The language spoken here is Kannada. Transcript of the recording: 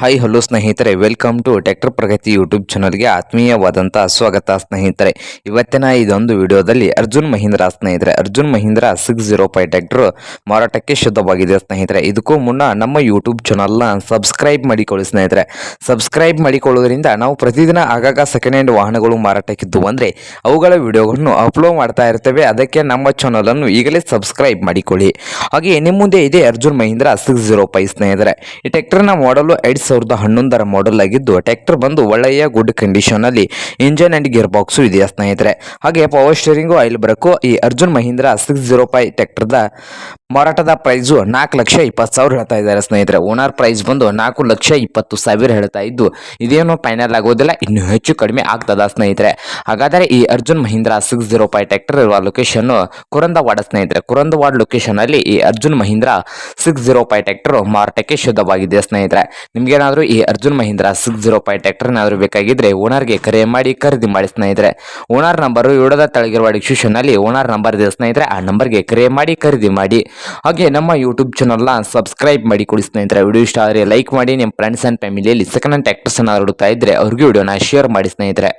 ಹಾಯ್ ಹಲೋ ಸ್ನೇಹಿತರೆ. Welcome to tractor Pragati YouTube ಚಾನಲ್ಗೆ ಆತ್ಮೀಯವಾದಂಥ ಸ್ವಾಗತ, ಸ್ನೇಹಿತರೆ. ಇವತ್ತಿನ ಇದೊಂದು ವಿಡಿಯೋದಲ್ಲಿ ಅರ್ಜುನ್ ಮಹೀಂದ್ರ, ಸ್ನೇಹಿತರೆ. Arjun Mahindra six zero five tractor ಮಾರಾಟಕ್ಕೆ ಶುದ್ಧವಾಗಿದೆ, ಸ್ನೇಹಿತರೆ. ಇದಕ್ಕೂ ಮುನ್ನ ನಮ್ಮ ಯೂಟ್ಯೂಬ್ ಚಾನಲ್ನ ಸಬ್ಸ್ಕ್ರೈಬ್ ಮಾಡಿಕೊಳ್ಳಿ, ಸ್ನೇಹಿತರೆ. ಸಬ್ಸ್ಕ್ರೈಬ್ ಮಾಡಿಕೊಳ್ಳೋದ್ರಿಂದ ನಾವು ಪ್ರತಿದಿನ ಆಗಾಗ ಸೆಕೆಂಡ್ ಹ್ಯಾಂಡ್ ವಾಹನಗಳು ಮಾರಾಟಕ್ಕಿದ್ದು ಅಂದರೆ ಅವುಗಳ ವಿಡಿಯೋಗಳನ್ನು ಅಪ್ಲೋಡ್ ಮಾಡ್ತಾ ಇರ್ತೇವೆ. ಅದಕ್ಕೆ ನಮ್ಮ ಚಾನಲನ್ನು ಈಗಲೇ ಸಬ್ಸ್ಕ್ರೈಬ್ ಮಾಡಿಕೊಳ್ಳಿ. ಹಾಗೆ ನಿಮ್ಮ ಮುಂದೆ ಇದೆ Arjun Mahindra six zero five ಸ್ನೇಹಿತರೆ. ಈ ಟ್ಯಾಕ್ಟರ್ನ ಮಾಡಲು ಎರಡ್ ಸಾವಿರದ ಹನ್ನೊಂದರ ಮಾಡೆಲ್ ಆಗಿದ್ದು ಟ್ರ್ಯಾಕ್ಟರ್ ಬಂದು ಒಳ್ಳೆಯ ಗುಡ್ ಕಂಡೀಷನ್ ಅಲ್ಲಿ ಇಂಜನ್ ಅಂಡ್ ಗಿಯರ್ ಬಾಕ್ಸು ಇದೆಯಾ ಸ್ನೇಹಿತರೆ. ಹಾಗೆ ಪವರ್ ಸ್ಟೇರಿಂಗು ಆಯಿಲ್ ಬ್ರೇಕು ಈ Arjun Mahindra six zero five ಟ್ರ್ಯಾಕ್ಟರ್ದ ಮಾರಾಟದ ಪ್ರೈಸು ನಾಲ್ಕು ಲಕ್ಷ ಇಪ್ಪತ್ತು ಸಾವಿರ ಹೇಳ್ತಾ ಇದ್ದಾರೆ ಸ್ನೇಹಿತರೆ. ಓನರ್ ಪ್ರೈಸ್ ಬಂದು ನಾಲ್ಕು ಲಕ್ಷ ಇಪ್ಪತ್ತು ಸಾವಿರ ಹೇಳ್ತಾ ಇದ್ದು, ಇದೇನು ಫೈನಲ್ ಆಗೋದಿಲ್ಲ, ಇನ್ನು ಹೆಚ್ಚು ಕಡಿಮೆ ಆಗ್ತದ ಸ್ನೇಹಿತರೆ. ಹಾಗಾದರೆ ಈ Arjun Mahindra six zero five tractor ಇರುವ ಲೊಕೇಶನ್ ಕುರಂದವಾಡ ಸ್ನೇಹಿತರೆ. ಕುರಂದವಾಡ ಲೊಕೇಶನ್ ಅಲ್ಲಿ ಈ Arjun Mahindra six zero five tractor ಮಾರಾಟಕ್ಕೆ ಶುದ್ಧವಾಗಿದೆ ಸ್ನೇಹಿತರೆ. ನಿಮ್ಗೇನಾದ್ರೂ ಈ Arjun Mahindra six zero five tractor ಏನಾದರೂ ಬೇಕಾಗಿದ್ರೆ ಓನರ್ಗೆ ಕರೆ ಮಾಡಿ, ಖರೀದಿ ಮಾಡಿ ಸ್ನೇಹಿತರೆ. ಓನರ್ ನಂಬರು ವಿಡಿಯೋದ ತಳಗಿರುವ ಡಿಸ್ಕ್ರಿಪ್ಷನ್ ಅಲ್ಲಿ ಓನರ್ ನಂಬರ್ ಇದೆ ಸ್ನೇಹಿತರೆ. ಆ ನಂಬರ್ಗೆ ಕರೆ ಮಾಡಿ, ಖರೀದಿ ಮಾಡಿ. ಹಾಗೆ ನಮ್ಮ ಯೂಟ್ಯೂಬ್ ಚಾನಲ್ನ ಸಬ್ಸ್ಕ್ರೈಬ್ ಮಾಡಿ ಕೊಡಿ ಸ್ನೇಹಿತರೆ. ವಿಡಿಯೋ ಇಷ್ಟ ಆದರೆ ಲೈಕ್ ಮಾಡಿ ನಿಮ್ಮ ಫ್ರೆಂಡ್ಸ್ ಆ್ಯಂಡ್ ಫ್ಯಾಮಿಲಿಯಲ್ಲಿ ಸೆಕೆಂಡ್ ಆ್ಯಂಡ್ ಆ್ಯಕ್ಟರ್ಸನ್ನು ಹರಡುತ್ತಾ ಇದ್ದರೆ ಅವ್ರಿಗೆ ವಿಡಿಯೋನ ಶೇರ್ ಮಾಡಿ ಸ್ನೇಹಿತರೆ.